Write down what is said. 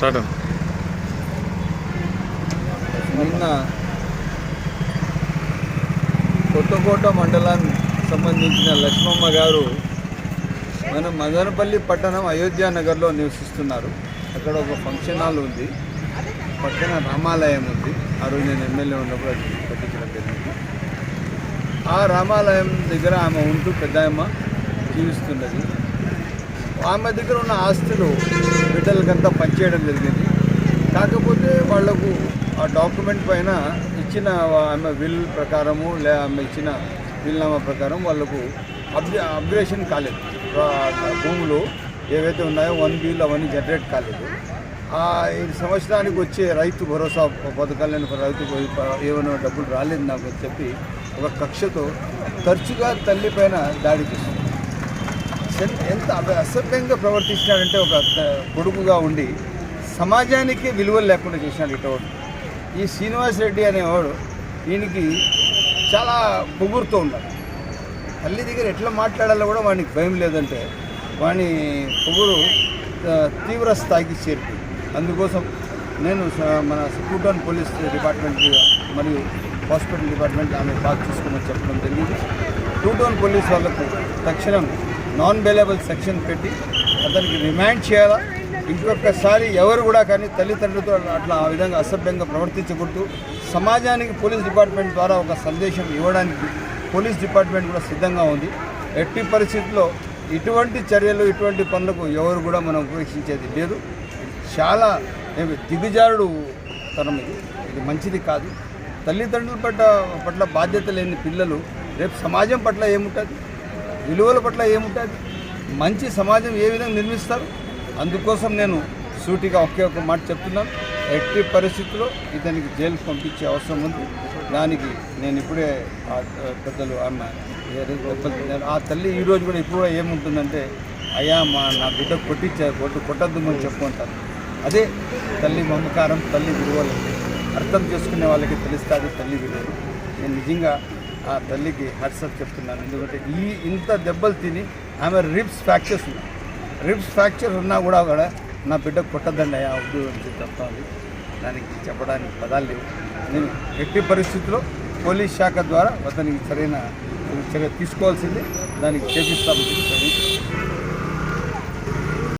Start నిన్న కొత్తకోట మండలానికి సంబంధించిన లక్ష్మమ్మ గారు మన మదనపల్లి పట్టణం అయోధ్య నగర్లో నివసిస్తున్నారు. అక్కడ ఒక ఫంక్షన్ హాల్ ఉంది. పక్కన రామాలయం ఉంది. ఆ రోజు నేను ఎమ్మెల్యే ఉన్నప్పుడు అది పట్టించడం జరిగింది. ఆ రామాలయం దగ్గర ఆమె ఉంటూ పెద్దాయమ్మ జీవిస్తున్నది. ఆమె దగ్గర ఉన్న ఆస్తులు బిడ్డలకంతా పనిచేయడం జరిగింది. కాకపోతే వాళ్ళకు ఆ డాక్యుమెంట్ పైన ఇచ్చిన ఆమె విల్ ప్రకారము లే ఆమె ఇచ్చిన విల్నామా ప్రకారం వాళ్ళకు అప్ అప్గ్రేషన్ కాలేదు. భూములు ఏవైతే ఉన్నాయో వన్ బిల్ అవన్నీ జనరేట్ కాలేదు. ఆ ఈ సంవత్సరానికి వచ్చే రైతు భరోసా పథకాలను రైతు ఏమైనా డబ్బులు రాలేదు నాకు చెప్పి ఒక కక్షతో తరచుగా తల్లి పైన దాడి చేస్తుంది ఎంత- ఎంత అసభ్యంగా ప్రవర్తించినాడంటే ఒక కొడుకుగా ఉండి సమాజానికి విలువలు లేకుండా చేసినాడు ఇటవాడు ఈ శ్రీనివాస్ రెడ్డి అనేవాడు ఈయనకి చాలా పొగురుతూ ఉన్నాడు. తల్లి దగ్గర ఎట్లా మాట్లాడాలో కూడా వానికి భయం లేదంటే వాని పొగురు తీవ్ర స్థాయికి చేరుకుంది అందుకోసం నేను మన కూటన్ పోలీస్ డిపార్ట్మెంట్ మరియు హాస్పిటల్ డిపార్ట్మెంట్ ఆమె బాగా చూసుకోమని చెప్పడం జరిగింది. టూ టౌన్ పోలీస్ వాళ్ళకు తక్షణం నాన్ బెయిలబుల్ సెక్షన్ పెట్టి అతనికి రిమాండ్ చేయాలా? ఇంకొకసారి ఎవరు కూడా కానీ తల్లిదండ్రులతో అట్లా ఆ విధంగా అసభ్యంగా ప్రవర్తించకూడదు. సమాజానికి పోలీస్ డిపార్ట్మెంట్ ద్వారా ఒక సందేశం ఇవ్వడానికి పోలీస్ డిపార్ట్మెంట్ కూడా సిద్ధంగా ఉంది. ఎట్టి పరిస్థితుల్లో ఇటువంటి చర్యలు ఇటువంటి పనులకు ఎవరు కూడా మనం ఉపేక్షించేది లేదు. చాలా దిగుజారుడు తనం ఇది. ఇది మంచిది కాదు. తల్లిదండ్రుల పట్ల పట్ల బాధ్యత లేని పిల్లలు రేపు సమాజం పట్ల ఏముంటుంది? విలువల పట్ల ఏముంటుంది? మంచి సమాజం ఏ విధంగా నిర్మిస్తారు? అందుకోసం నేను సూటిగా ఒకే ఒక మాట చెప్తున్నాను. ఎట్టి పరిస్థితుల్లో ఇతనికి జైలుకి పంపించే అవసరం ఉంది. దానికి నేను ఇప్పుడే పెద్దలు ఆమె ఆ తల్లి ఈరోజు కూడా ఇప్పుడు కూడా ఏముంటుందంటే అయ్యా మా నా బిడ్డ కొట్టించారు కొట్టు కొట్టద్దు అని చెప్పుకుంటారు అదే తల్లి మమకారం తల్లి విలువలు అర్థం చేసుకునే వాళ్ళకి తెలుస్తుంది తల్లి విలువలు. నేను నిజంగా ఆ తల్లికి హర్షప్ చెప్తున్నాను ఎందుకంటే ఈ ఇంత దెబ్బలు తిని ఆమె రిబ్స్ ఫ్రాక్చర్స్ ఉన్నాయి. రిబ్స్ ఫ్రాక్చర్ ఉన్నా కూడా కూడా నా బిడ్డ కొట్టదండి అయ్యా వద్దు అని చెప్తాను దానికి చెప్పడానికి పదాలు లేవు. నేను ఎట్టి పరిస్థితుల్లో పోలీస్ శాఖ ద్వారా అతనికి సరైన చర్య తీసుకోవాల్సింది. దానికి చేపిస్తామని చెప్తాను